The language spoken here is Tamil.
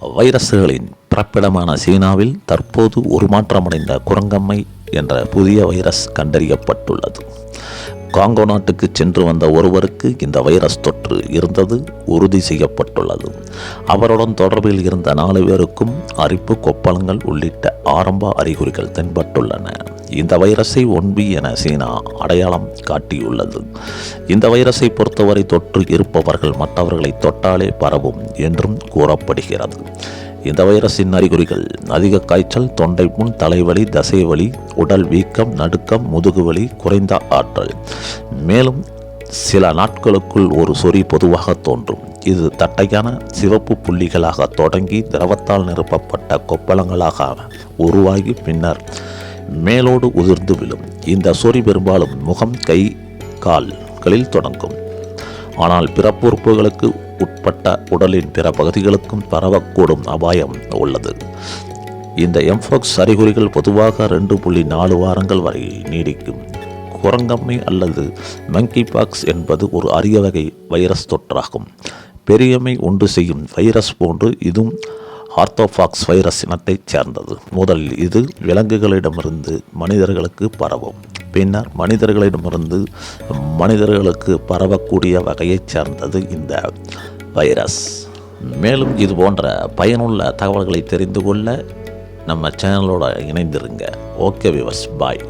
வைரஸ்களின் பிறப்பிடமான சீனாவில் தற்போது ஒரு மாற்றமடைந்த குரங்கம்மை என்ற புதிய வைரஸ் கண்டறியப்பட்டுள்ளது. காங்கோ நாட்டுக்கு சென்று வந்த ஒருவருக்கு இந்த வைரஸ் தொற்று இருந்தது உறுதி செய்யப்பட்டுள்ளது. அவருடன் தொடர்பில் இருந்த நாலு பேருக்கும் அரிப்பு கொப்பளங்கள் உள்ளிட்ட ஆரம்ப அறிகுறிகள் தென்பட்டுள்ளன. இந்த வைரஸை ஒன்பி என சீனா அடையாளம் காட்டியுள்ளது. இந்த வைரஸை பொறுத்தவரை தொற்று இருப்பவர்கள் மற்றவர்களை தொட்டாலே பரவும் என்றும் கூறப்படுகிறது. இந்த வைரஸின் அறிகுறிகள் அதிக காய்ச்சல் தொண்டை புண் தலைவலி தசைவலி உடல் வீக்கம் நடுக்கம் முதுகுவலி குறைந்த ஆற்றல். மேலும் சில நாட்களுக்குள் ஒரு சொறி பொதுவாக தோன்றும். இது தட்டையான சிவப்பு புள்ளிகளாக தொடங்கி திரவத்தால் நிரப்பப்பட்ட கொப்பளங்களாக உருவாகி பின்னர் மேலோடு உதிர்ந்து விழும். இந்த சொறி பெரும்பாலும் முகம் கை கால்களில் தொடங்கும். ஆனால் பிற பொறுப்புகளுக்கு உட்பட்ட உடலின் பிற பகுதிகளுக்கும் பரவக்கூடும் அபாயம் உள்ளது. இந்த எம்ஃபாக்ஸ் அறிகுறிகள் பொதுவாக ரெண்டு புள்ளி நாலு வாரங்கள் வரை நீடிக்கும். குரங்கம்மை அல்லது மங்கி பாக்ஸ் என்பது ஒரு அரிய வகை வைரஸ் தொற்றாகும். பெரியம்மை உண்டு செய்யும் வைரஸ் போன்று இதுவும் ஆர்த்தோஃபாக்ஸ் வைரஸ் இனத்தைச் சேர்ந்தது. முதலில் இது விலங்குகளிடமிருந்து மனிதர்களுக்கு பரவும். பின்னர் மனிதர்களிடமிருந்து மனிதர்களுக்கு பரவக்கூடிய வகையைச் சேர்ந்தது இந்த வைரஸ். மேலும் இது போன்ற பயனுள்ள தகவல்களை தெரிந்து கொள்ள நம்ம சேனலோட இணைந்திருங்க. ஓகே விவர்ஸ் பாய்